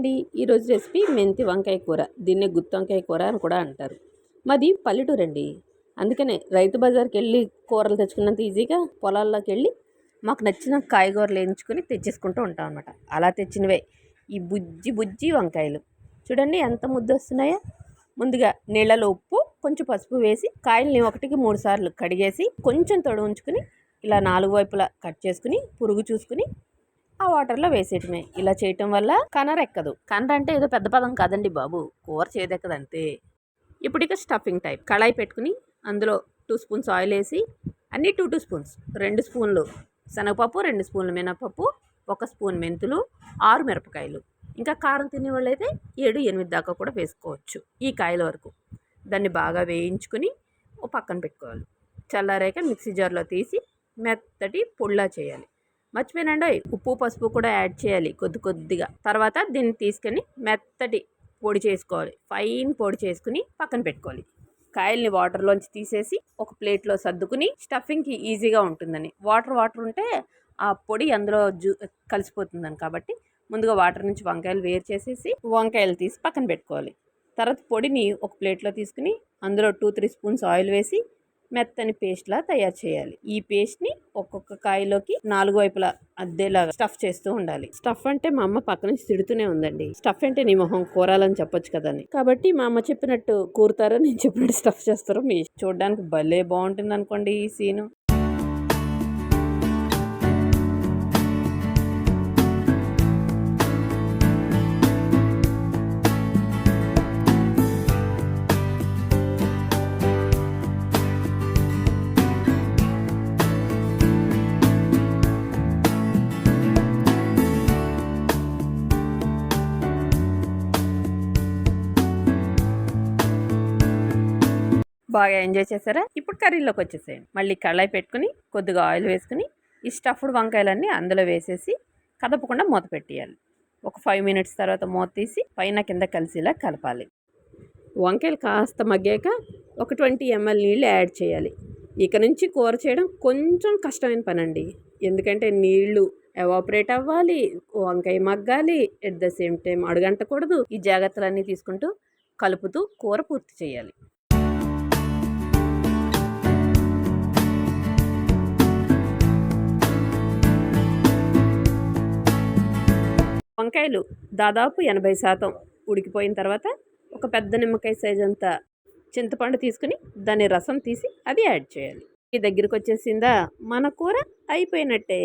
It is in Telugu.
అండి ఈరోజు రెసిపీ మెంతి వంకాయ కూర. దీన్నే గుత్తి వంకాయ కూర అని కూడా అంటారు. మాది పల్లెటూరు అండి అందుకనే రైతు బజార్కి వెళ్ళి కూరలు తెచ్చుకున్నంత ఈజీగా పొలాల్లోకి వెళ్ళి మాకు నచ్చిన కాయగూరలు వేయించుకొని తెచ్చేసుకుంటూ ఉంటాం అనమాట అలా తెచ్చినవే ఈ బుజ్జి బుజ్జి వంకాయలు. చూడండి ఎంత ముద్ద వస్తున్నాయో ముందుగా నీళ్ళలో ఉప్పు కొంచెం పసుపు వేసి కాయల్ని ఒకటికి మూడు సార్లు కడిగేసి కొంచెం తొడు ఉంచుకుని ఇలా నాలుగు వైపులా కట్ చేసుకుని పురుగు చూసుకుని ఆ వాటర్లో వేసేయటమే. ఇలా చేయటం వల్ల కనర్ ఎక్కదు కనర్ అంటే ఏదో పెద్ద పదం కాదండి బాబు. కూర చేదెక్కదంతే. ఇప్పుడు ఇక స్టఫింగ్ టైప్. కళాయి పెట్టుకుని అందులో టూ స్పూన్స్ ఆయిల్ వేసి అన్నీ టూ టూ స్పూన్స్. రెండు స్పూన్లు శనగపప్పు రెండు స్పూన్లు మినపప్పు ఒక స్పూన్ మెంతులు ఆరు మిరపకాయలు. ఇంకా కారం తినే అయితే ఏడు ఎనిమిది దాకా కూడా వేసుకోవచ్చు ఈ కాయల వరకు. దాన్ని బాగా వేయించుకుని ఓ పక్కన పెట్టుకోవాలి. చల్లారాక మిక్సీ జార్లో తీసి మెత్తటి పొడిలా చేయాలి. మర్చిపోయినండి ఉప్పు పసుపు కూడా యాడ్ చేయాలి కొద్ది కొద్దిగా. తర్వాత దీన్ని తీసుకొని మెత్తటి పొడి చేసుకోవాలి. ఫైన్ పొడి చేసుకుని పక్కన పెట్టుకోవాలి. కాయల్ని వాటర్లోంచి తీసేసి ఒక ప్లేట్లో సర్దుకుని స్టఫింగ్కి ఈజీగా ఉంటుందని. వాటర్ వాటర్ ఉంటే ఆ పొడి అందులో జూ కలిసిపోతుందని కాబట్టి ముందుగా వాటర్ నుంచి వంకాయలు వేరు చేసేసి వంకాయలు తీసి పక్కన పెట్టుకోవాలి. తర్వాత పొడిని ఒక ప్లేట్లో తీసుకుని అందులో టూ త్రీ స్పూన్స్ ఆయిల్ వేసి మెత్తని పేస్ట్లా తయారు చేయాలి. ఈ పేస్ట్ని ఒక్కొక్క కాయలోకి నాలుగు వైపులా అద్దేలాగా స్టఫ్ చేస్తూ ఉండాలి. స్టఫ్ అంటే మా అమ్మ పక్క నుంచి తిడుతూనే ఉందండి. స్టఫ్ అంటే నీ మొహం కూరాలని చెప్పొచ్చు కదని కాబట్టి మా అమ్మ చెప్పినట్టు కూరుతారో నేను చెప్పినట్టు స్టఫ్ చేస్తారో మీ చూడడానికి భలే బాగుంటుంది అనుకోండి ఈ సీను బాగా ఎంజాయ్ చేశారా? ఇప్పుడు కర్రీలోకి వచ్చేసేయండి. మళ్ళీ కళాయి పెట్టుకుని కొద్దిగా ఆయిల్ వేసుకుని ఈ స్టఫ్డ్ వంకాయలన్నీ అందులో వేసేసి కదపకుండా మూత పెట్టేయాలి. ఒక ఫైవ్ మినిట్స్ తర్వాత మూత తీసి పైన కింద కలిసేలా కలపాలి. వంకాయలు కాస్త మగ్గాక ఒక ట్వంటీ ఎంఎల్ నీళ్ళు యాడ్ చేయాలి. ఇక నుంచి కూర చేయడం కొంచెం కష్టమైన పని అండి ఎందుకంటే నీళ్ళు ఎవాపరేట్ అవ్వాలి వంకాయ మగ్గాలి ఎట్ ద సేమ్ టైం అడుగంటకూడదు. ఈ జాగ్రత్తలన్నీ తీసుకుంటూ కలుపుతూ కూర పూర్తి చేయాలి. వంకాయలు దాదాపు ఎనభై శాతం ఉడికిపోయిన తర్వాత ఒక పెద్ద నిమ్మకాయ సైజ్ అంత చింతపండు తీసుకుని దాని రసం తీసి అది యాడ్ చేయాలి. ఈ దగ్గరికి వచ్చేసిందా మన కూర అయిపోయినట్టే.